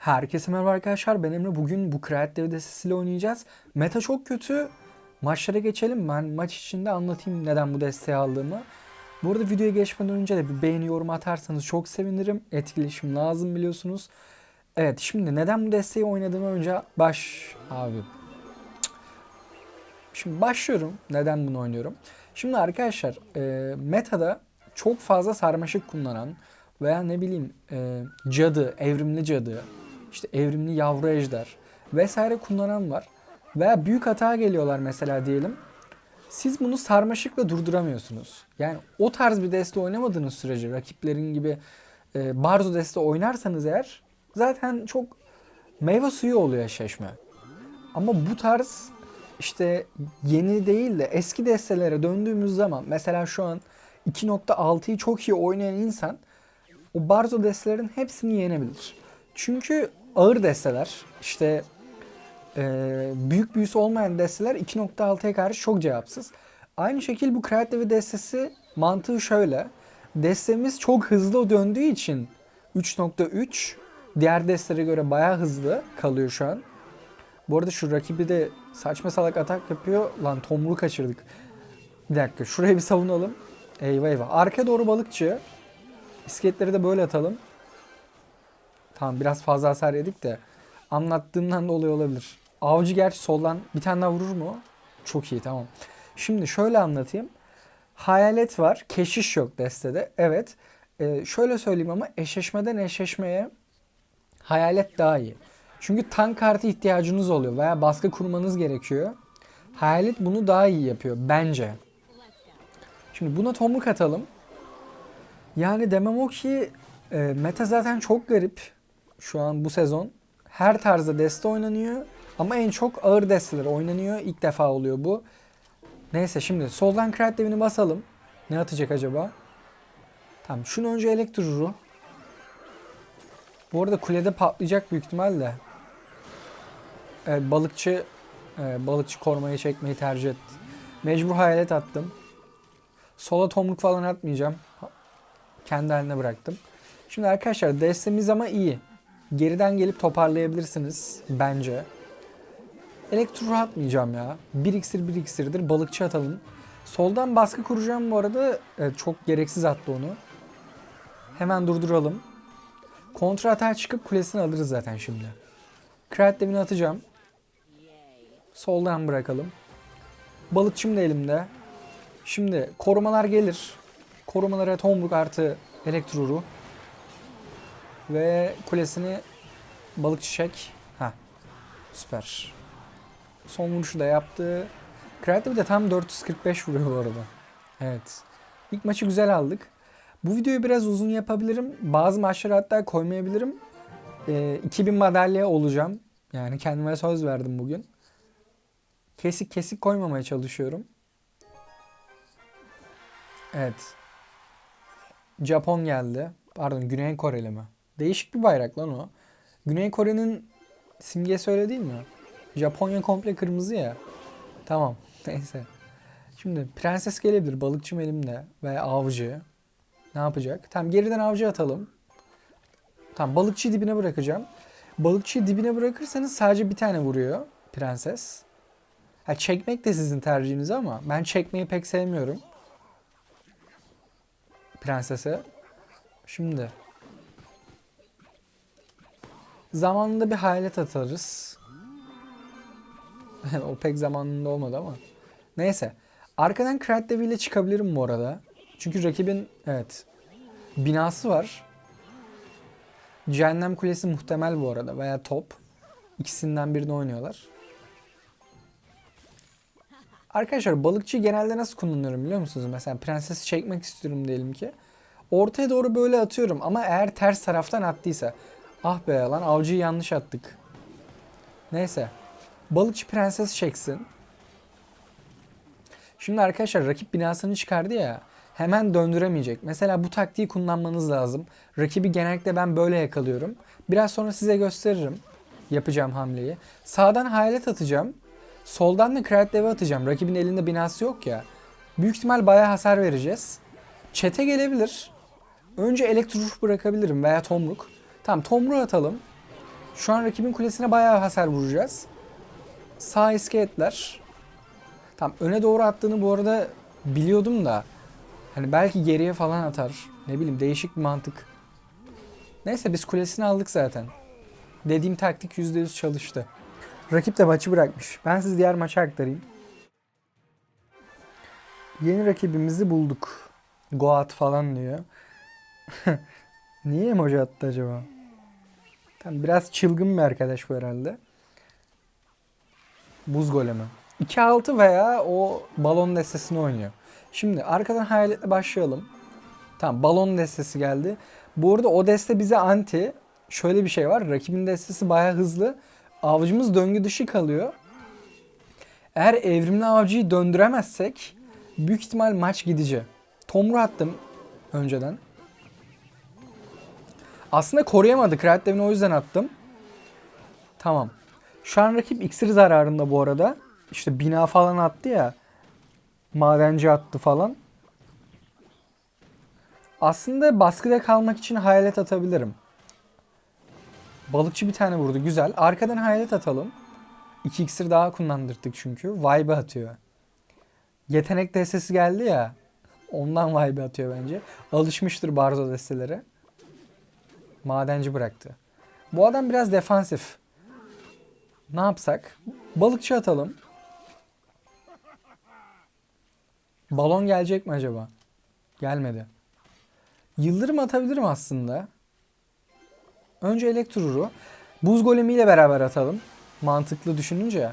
Herkese merhaba arkadaşlar ben Emre. Bugün bu Kreat Dev destesiyle oynayacağız. Meta çok kötü. Maçlara geçelim. Ben maç içinde anlatayım neden bu desteği aldığımı. Bu arada videoya geçmeden önce de bir beğeni yorum atarsanız çok sevinirim. Etkileşim lazım biliyorsunuz. Evet şimdi neden bu desteği oynadığımı önce baş... Abi. Şimdi başlıyorum. Neden bunu oynuyorum? Şimdi arkadaşlar e, metada çok fazla sarmaşık kullanan veya ne bileyim e, cadı, evrimli cadı, işte evrimli yavru ejder vesaire kullanan var. Veya büyük hata geliyorlar mesela diyelim. Siz bunu sarmaşıkla durduramıyorsunuz. Yani o tarz bir deste oynamadığınız sürece rakiplerin gibi e, barzo deste oynarsanız eğer zaten çok meyve suyu oluyor eşleşme. Ama bu tarz işte yeni değil de eski destelere döndüğümüz zaman mesela şu an 2.6'yı çok iyi oynayan insan o barzo destelerin hepsini yenebilir. Çünkü ağır desteler işte e, büyük büyüsü olmayan desteler 2.6'ya karşı çok cevapsız. Aynı şekilde bu Creative destesi mantığı şöyle. Destemiz çok hızlı döndüğü için 3.3 diğer destelere göre bayağı hızlı kalıyor şu an. Bu arada şu rakibi de saçma salak atak yapıyor. Lan tomruğu kaçırdık. Bir dakika şuraya bir savunalım. Eyvah eyvah. Arka doğru balıkçı. İskeletleri de böyle atalım. Tamam biraz fazla hasar yedik de anlattığımdan dolayı olabilir. Avcı gerçi soldan bir tane daha vurur mu? Çok iyi tamam. Şimdi şöyle anlatayım. Hayalet var. Keşiş yok destede. Evet. Ee, şöyle söyleyeyim ama eşleşmeden eşleşmeye hayalet daha iyi. Çünkü tank kartı ihtiyacınız oluyor veya baskı kurmanız gerekiyor. Hayalet bunu daha iyi yapıyor bence. Şimdi buna tomruk atalım. Yani demem o ki e, meta zaten çok garip şu an bu sezon. Her tarzda deste oynanıyor ama en çok ağır desteler oynanıyor. İlk defa oluyor bu. Neyse şimdi soldan Krat devini basalım. Ne atacak acaba? Tamam şunu önce elektruru. Bu arada kulede patlayacak büyük ihtimalle. Evet balıkçı e, balıkçı kormayı çekmeyi tercih etti. Mecbur hayalet attım. Sola tomruk falan atmayacağım. Kendi haline bıraktım. Şimdi arkadaşlar destemiz ama iyi. Geriden gelip toparlayabilirsiniz bence. Elektro atmayacağım ya. 1 iksir 1 iksirdir. Balıkçı atalım. Soldan baskı kuracağım bu arada. Evet, çok gereksiz attı onu. Hemen durduralım. Kontra atağa çıkıp kulesini alırız zaten şimdi. Krat devini atacağım. Soldan bırakalım. Balıkçım da elimde. Şimdi korumalar gelir. Korumalara tomruk artı elektruru. Ve kulesini balık çiçek. Ha. Süper. Son vuruşu da yaptı. Creative de tam 445 vuruyor bu arada. Evet. İlk maçı güzel aldık. Bu videoyu biraz uzun yapabilirim. Bazı maçları hatta koymayabilirim. Ee, 2000 madalya olacağım. Yani kendime söz verdim bugün. Kesik kesik koymamaya çalışıyorum. Evet. Japon geldi. Pardon Güney Koreli mi? Değişik bir bayrak lan o. Güney Kore'nin simgesi öyle değil mi? Japonya komple kırmızı ya. Tamam. Neyse. Şimdi prenses gelebilir. Balıkçım elimde. Ve avcı. Ne yapacak? Tamam geriden avcı atalım. Tamam balıkçıyı dibine bırakacağım. Balıkçıyı dibine bırakırsanız sadece bir tane vuruyor prenses. Ha, çekmek de sizin tercihiniz ama ben çekmeyi pek sevmiyorum. Prensese. Şimdi. Zamanında bir hayalet atarız. o pek zamanında olmadı ama. Neyse. Arkadan Krat Devi ile çıkabilirim bu arada. Çünkü rakibin evet binası var. Cehennem Kulesi muhtemel bu arada veya top. İkisinden birini oynuyorlar. Arkadaşlar balıkçı genelde nasıl kullanıyorum biliyor musunuz? Mesela prensesi çekmek istiyorum diyelim ki. Ortaya doğru böyle atıyorum ama eğer ters taraftan attıysa. Ah be lan avcıyı yanlış attık. Neyse. Balıkçı prenses çeksin. Şimdi arkadaşlar rakip binasını çıkardı ya. Hemen döndüremeyecek. Mesela bu taktiği kullanmanız lazım. Rakibi genellikle ben böyle yakalıyorum. Biraz sonra size gösteririm. Yapacağım hamleyi. Sağdan hayalet atacağım. Soldan da Krat Dev'e atacağım. Rakibin elinde binası yok ya. Büyük ihtimal bayağı hasar vereceğiz. Çete gelebilir. Önce elektro bırakabilirim veya tomruk. Tamam tomruğu atalım. Şu an rakibin kulesine bayağı hasar vuracağız. Sağ iskeletler. Tam öne doğru attığını bu arada biliyordum da. Hani belki geriye falan atar. Ne bileyim değişik bir mantık. Neyse biz kulesini aldık zaten. Dediğim taktik %100 çalıştı. Rakip de maçı bırakmış. Ben siz diğer maça aktarayım. Yeni rakibimizi bulduk. Goat falan diyor. Niye emoji attı acaba? Tam biraz çılgın bir arkadaş bu herhalde. Buz golemi. 2-6 veya o balon destesini oynuyor. Şimdi arkadan hayaletle başlayalım. Tamam balon destesi geldi. Bu arada o deste bize anti. Şöyle bir şey var. Rakibin destesi bayağı hızlı. Avcımız döngü dışı kalıyor. Eğer evrimli avcıyı döndüremezsek büyük ihtimal maç gidici. Tomru attım önceden. Aslında koruyamadık. Red Devil'i o yüzden attım. Tamam. Şu an rakip iksir zararında bu arada. İşte bina falan attı ya. Madenci attı falan. Aslında baskıda kalmak için hayalet atabilirim. Balıkçı bir tane vurdu. Güzel. Arkadan hayalet atalım. İki iksir daha kullandırdık çünkü. Vibe atıyor. Yetenek destesi geldi ya. Ondan vibe atıyor bence. Alışmıştır Barzo destelere. Madenci bıraktı. Bu adam biraz defansif. Ne yapsak? Balıkçı atalım. Balon gelecek mi acaba? Gelmedi. Yıldırım atabilirim aslında. Önce Elektrur'u. Buz golemiyle beraber atalım. Mantıklı düşününce.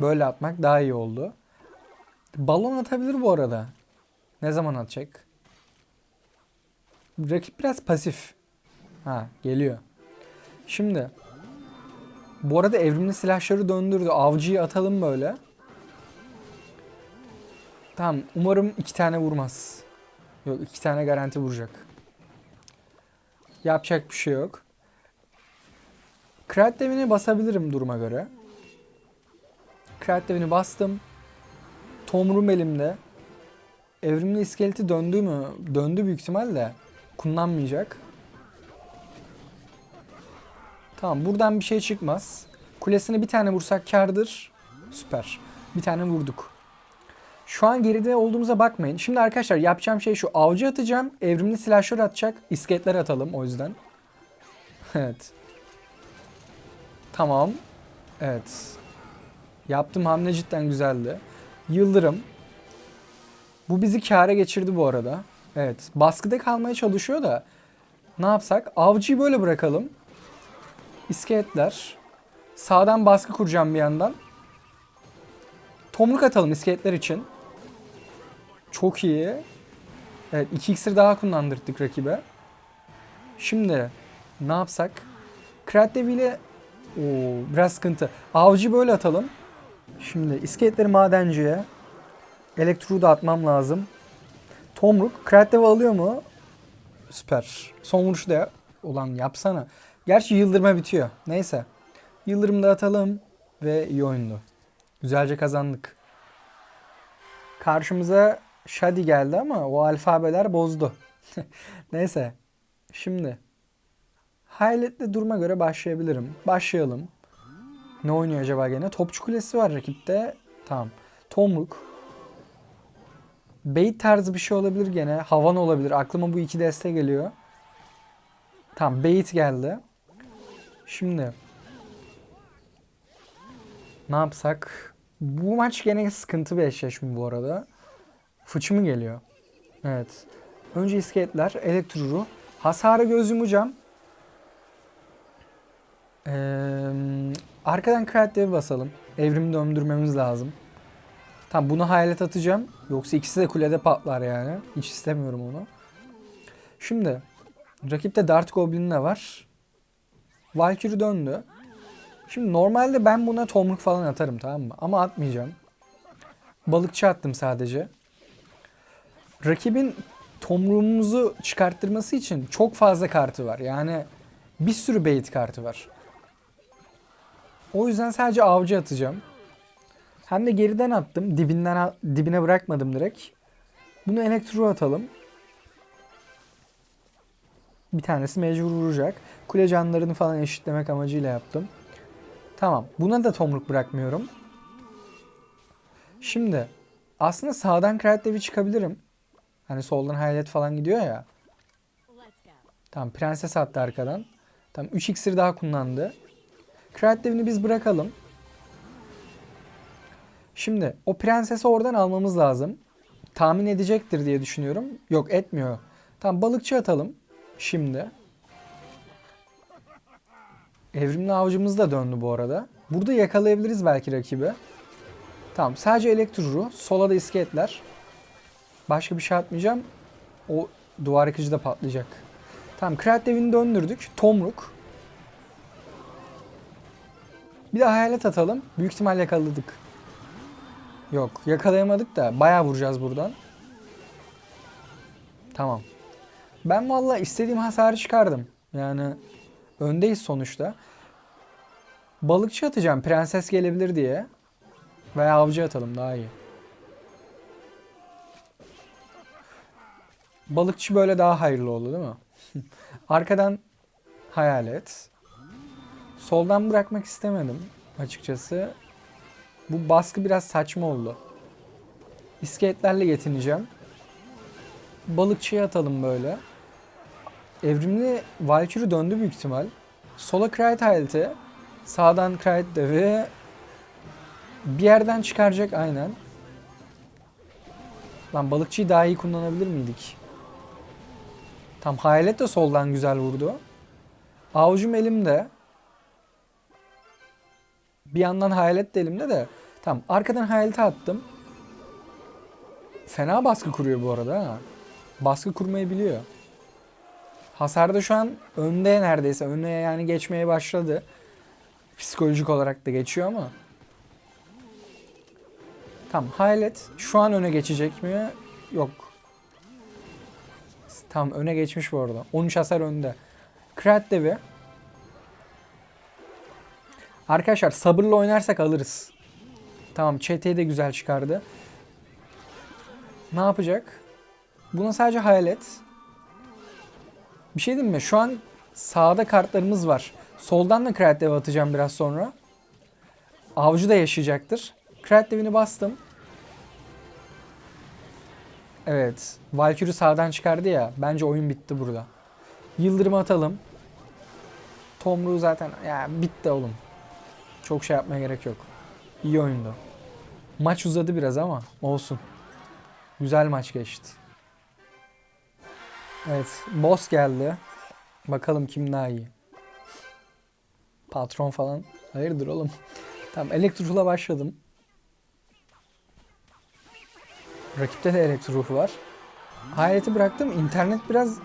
Böyle atmak daha iyi oldu. Balon atabilir bu arada. Ne zaman atacak? Rakip biraz pasif. Ha geliyor. Şimdi. Bu arada evrimli silahları döndürdü. Avcıyı atalım böyle. Tamam. Umarım iki tane vurmaz. Yok iki tane garanti vuracak. Yapacak bir şey yok. Krat devini basabilirim duruma göre. Krat devini bastım. Tomrum elimde. Evrimli iskeleti döndü mü? Döndü büyük ihtimalle. Kullanmayacak. Tamam buradan bir şey çıkmaz. Kulesine bir tane vursak kardır. Süper. Bir tane vurduk. Şu an geride olduğumuza bakmayın. Şimdi arkadaşlar yapacağım şey şu. Avcı atacağım. Evrimli silahşör atacak. İskeletler atalım o yüzden. evet. Tamam. Evet. Yaptığım hamle cidden güzeldi. Yıldırım. Bu bizi kâra geçirdi bu arada. Evet. Baskıda kalmaya çalışıyor da. Ne yapsak? Avcıyı böyle bırakalım. İskeletler. Sağdan baskı kuracağım bir yandan. Tomruk atalım iskeletler için. Çok iyi. Evet 2 iksir daha kullandırdık rakibe. Şimdi ne yapsak? Kratlev ile Oo, biraz sıkıntı. Avcı böyle atalım. Şimdi iskeletleri madenciye. Elektro'yu da atmam lazım. Tomruk. Kratlev alıyor mu? Süper. Son vuruşu da. Ulan yapsana. Gerçi yıldırma bitiyor. Neyse. Yıldırım da atalım. Ve iyi oyundu. Güzelce kazandık. Karşımıza Shadi geldi ama o alfabeler bozdu. Neyse. Şimdi. Haylet'le duruma göre başlayabilirim. Başlayalım. Ne oynuyor acaba gene? Topçu kulesi var rakipte. Tamam. Tomruk. Bait tarzı bir şey olabilir gene. Havan olabilir. Aklıma bu iki deste geliyor. Tamam. Bait geldi. Şimdi. Ne yapsak? Bu maç gene sıkıntı bir eşleşme bu arada. Fıçı mı geliyor? Evet. Önce iskeletler, elektruru. Hasara göz yumacağım. Ee, arkadan kreatif basalım. Evrimi döndürmemiz lazım. Tamam bunu hayalet atacağım. Yoksa ikisi de kulede patlar yani. Hiç istemiyorum onu. Şimdi rakipte Dart Goblin de var. Valkyrie döndü. Şimdi normalde ben buna tomruk falan atarım tamam mı? Ama atmayacağım. Balıkçı attım sadece. Rakibin tomruğumuzu çıkarttırması için çok fazla kartı var. Yani bir sürü bait kartı var. O yüzden sadece avcı atacağım. Hem de geriden attım. Dibinden dibine bırakmadım direkt. Bunu elektro atalım. Bir tanesi mecbur vuracak. Kule canlarını falan eşitlemek amacıyla yaptım. Tamam. Buna da tomruk bırakmıyorum. Şimdi aslında sağdan Krat Devi çıkabilirim. Hani soldan hayalet falan gidiyor ya. Tamam prenses attı arkadan. Tamam 3 iksir daha kullandı. Krat Devi'ni biz bırakalım. Şimdi o prensesi oradan almamız lazım. Tahmin edecektir diye düşünüyorum. Yok etmiyor. Tamam balıkçı atalım. Şimdi. Evrimli avcımız da döndü bu arada. Burada yakalayabiliriz belki rakibi. Tamam sadece elektruru. Sola da iskeletler. Başka bir şey atmayacağım. O duvar yıkıcı da patlayacak. Tamam Krat Devi'ni döndürdük. Tomruk. Bir de hayalet atalım. Büyük ihtimal yakaladık. Yok yakalayamadık da bayağı vuracağız buradan. Tamam. Ben valla istediğim hasarı çıkardım. Yani öndeyiz sonuçta. Balıkçı atacağım prenses gelebilir diye. Veya avcı atalım daha iyi. Balıkçı böyle daha hayırlı oldu değil mi? Arkadan hayalet. Soldan bırakmak istemedim açıkçası. Bu baskı biraz saçma oldu. İskeletlerle yetineceğim. Balıkçıya atalım böyle. Evrimli Valkyrie döndü büyük ihtimal. Sola Krayt hayaleti. Sağdan Krayt devi. Bir yerden çıkaracak aynen. Lan balıkçıyı daha iyi kullanabilir miydik? Tam hayalet de soldan güzel vurdu. Avucum elimde. Bir yandan hayalet de elimde de. Tamam arkadan hayalete attım. Fena baskı kuruyor bu arada ha. Baskı kurmayı biliyor. Hasarda şu an önde neredeyse. Önüne yani geçmeye başladı. Psikolojik olarak da geçiyor ama. Tamam hayalet şu an öne geçecek mi? Yok. Tam öne geçmiş bu arada. 13 hasar önde. Krat devi. Arkadaşlar sabırla oynarsak alırız. Tamam ÇT de güzel çıkardı. Ne yapacak? Buna sadece hayalet. Bir şey diyeyim mi? Şu an sağda kartlarımız var. Soldan da Krat Dev atacağım biraz sonra. Avcı da yaşayacaktır. Krat Dev'ini bastım. Evet. Valkyrie sağdan çıkardı ya. Bence oyun bitti burada. Yıldırım atalım. Tomruğu zaten ya bitti oğlum. Çok şey yapmaya gerek yok. İyi oyundu. Maç uzadı biraz ama olsun. Güzel maç geçti. Evet, boss geldi. Bakalım kim daha iyi. Patron falan. Hayırdır oğlum. Tamam, Elektroful'a başladım. Rakipte de Elektroful var. Hayaleti bıraktım. İnternet biraz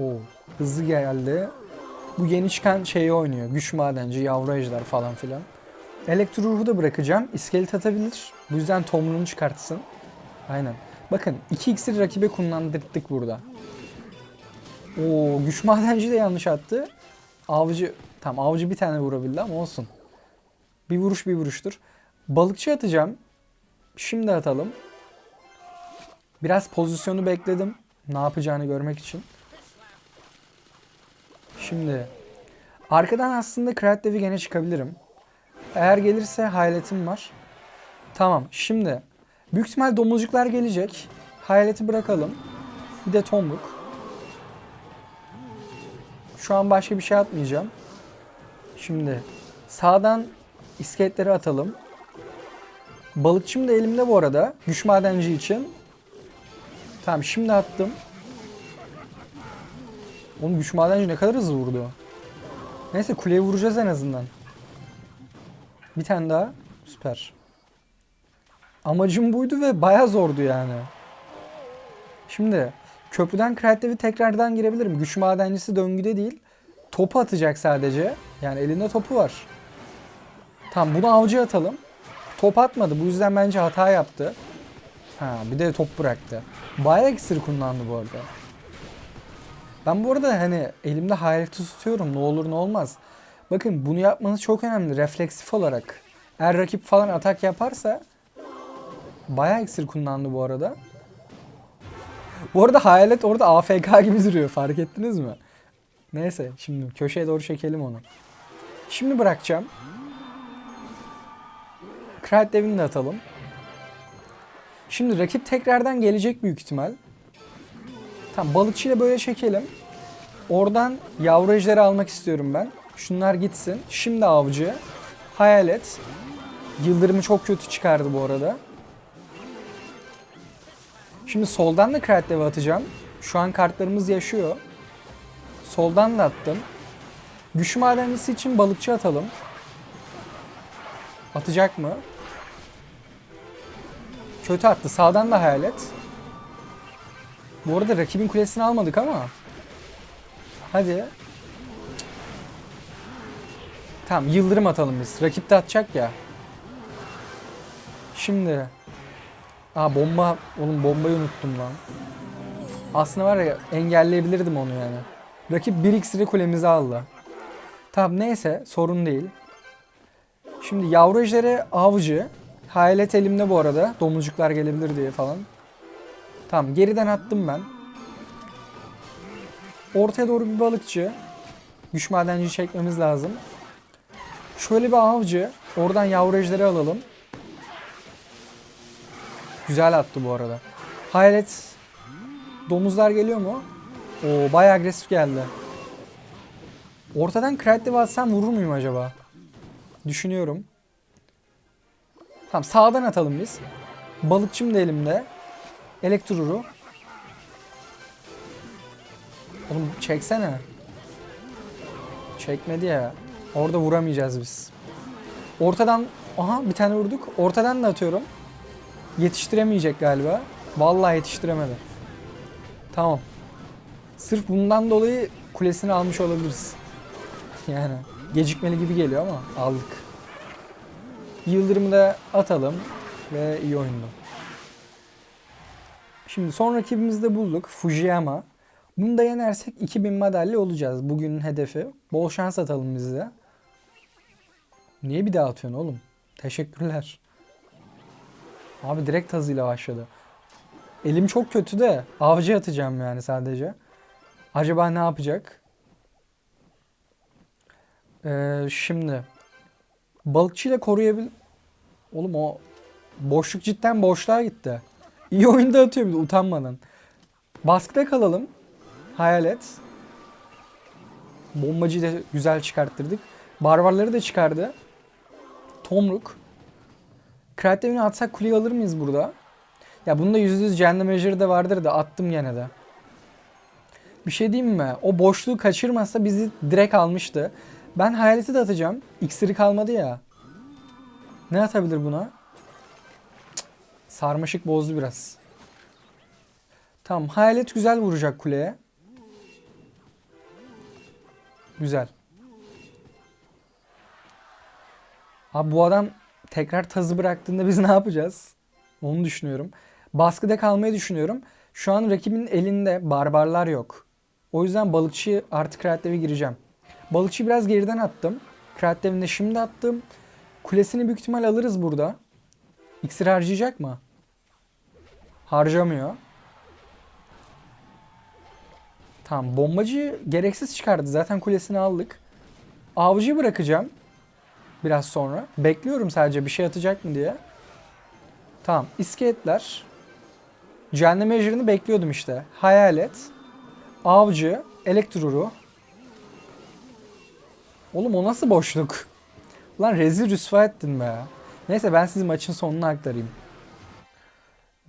o hızlı geldi. Bu yeni çıkan şeyi oynuyor. Güç madenci, yavru ejder falan filan. Elektro ruhu da bırakacağım. İskelet atabilir. Bu yüzden tomruğunu çıkartsın. Aynen. Bakın 2 iksir rakibe kullandırdık burada. Oo güç madenci de yanlış attı. Avcı tam avcı bir tane vurabildi ama olsun. Bir vuruş bir vuruştur. Balıkçı atacağım. Şimdi atalım. Biraz pozisyonu bekledim. Ne yapacağını görmek için. Şimdi arkadan aslında Krat Dev'i gene çıkabilirim. Eğer gelirse hayaletim var. Tamam şimdi büyük ihtimal domuzcuklar gelecek. Hayaleti bırakalım. Bir de tombuk. Şu an başka bir şey atmayacağım. Şimdi sağdan iskeletleri atalım. Balıkçım da elimde bu arada. Güç madenci için. Tamam şimdi attım. Oğlum güç madenci ne kadar hızlı vurdu. Neyse kuleyi vuracağız en azından. Bir tane daha. Süper. Amacım buydu ve baya zordu yani. Şimdi köprüden kreatifi tekrardan girebilirim. Güç madencisi döngüde değil. Topu atacak sadece. Yani elinde topu var. Tamam bunu avcı atalım. Top atmadı. Bu yüzden bence hata yaptı. Ha bir de top bıraktı. Bayağı iksir kullandı bu arada. Ben bu arada hani elimde hayaleti tutuyorum. Ne olur ne olmaz. Bakın bunu yapmanız çok önemli. Refleksif olarak. Eğer rakip falan atak yaparsa bayağı iksir kullandı bu arada. Bu arada hayalet orada AFK gibi duruyor. Fark ettiniz mi? Neyse şimdi köşeye doğru çekelim onu. Şimdi bırakacağım. Krat devini de atalım. Şimdi rakip tekrardan gelecek büyük ihtimal. Tamam balıkçıyla böyle çekelim. Oradan yavru ejderi almak istiyorum ben. Şunlar gitsin. Şimdi avcı. Hayalet. Yıldırımı çok kötü çıkardı bu arada. Şimdi soldan da kart devi atacağım. Şu an kartlarımız yaşıyor. Soldan da attım. Güç madencisi için balıkçı atalım. Atacak mı? Kötü attı. Sağdan da hayalet. Bu arada rakibin kulesini almadık ama. Hadi. Tamam yıldırım atalım biz. Rakip de atacak ya. Şimdi. Aa bomba. Oğlum bombayı unuttum lan. Aslında var ya engelleyebilirdim onu yani. Rakip 1 iksiri kulemizi aldı. Tamam neyse sorun değil. Şimdi yavru ejderi avcı. Hayalet elimde bu arada. Domuzcuklar gelebilir diye falan. Tamam geriden attım ben. Ortaya doğru bir balıkçı. Güç madenci çekmemiz lazım. Şöyle bir avcı. Oradan yavru ejderi alalım. Güzel attı bu arada. Hayalet domuzlar geliyor mu? Oo bayağı agresif geldi. Ortadan kreatif atsam vurur muyum acaba? Düşünüyorum. Tamam sağdan atalım biz. Balıkçım da elimde. Elektruru. Oğlum çeksene. Çekmedi ya. Orada vuramayacağız biz. Ortadan aha bir tane vurduk. Ortadan da atıyorum. Yetiştiremeyecek galiba. Vallahi yetiştiremedi. Tamam. Sırf bundan dolayı kulesini almış olabiliriz. Yani gecikmeli gibi geliyor ama aldık. Yıldırımı da atalım ve iyi oyundu. Şimdi son rakibimizi de bulduk. Fujiyama. Bunu da yenersek 2000 madalya olacağız. Bugünün hedefi. Bol şans atalım biz de. Niye bir daha atıyorsun oğlum? Teşekkürler. Abi direkt hızıyla başladı. Elim çok kötü de avcı atacağım yani sadece. Acaba ne yapacak? Ee, şimdi balıkçıyla koruyabil... Oğlum o boşluk cidden boşluğa gitti. İyi oyunda atıyor bir de utanmadan. Baskıda kalalım. Hayalet. Bombacıyı da güzel çıkarttırdık. Barbarları da çıkardı. Tomruk. Kreatifini atsak kuleyi alır mıyız burada? Ya bunda %100 cehennem ejeri de vardır da attım gene de. Bir şey diyeyim mi? O boşluğu kaçırmasa bizi direkt almıştı. Ben hayaleti de atacağım. İksiri kalmadı ya. Ne atabilir buna? Cık, Sarmaşık bozdu biraz. Tamam hayalet güzel vuracak kuleye. Güzel. Abi bu adam tekrar tazı bıraktığında biz ne yapacağız? Onu düşünüyorum. Baskıda kalmayı düşünüyorum. Şu an rakibin elinde barbarlar yok. O yüzden balıkçı artık kreative gireceğim. Balıkçı biraz geriden attım. Kreativini de şimdi attım. Kulesini büyük ihtimal alırız burada. İksir harcayacak mı? Harcamıyor. Tamam bombacı gereksiz çıkardı. Zaten kulesini aldık. Avcıyı bırakacağım. Biraz sonra. Bekliyorum sadece bir şey atacak mı diye. Tamam. iskeletler. Cehennem ejderini bekliyordum işte. Hayalet. Avcı. Elektruru. Oğlum o nasıl boşluk? Lan rezil rüsva ettin be. Neyse ben sizi maçın sonuna aktarayım.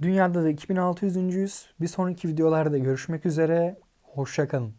Dünyada da 2600. Bir sonraki videolarda görüşmek üzere. Hoşçakalın.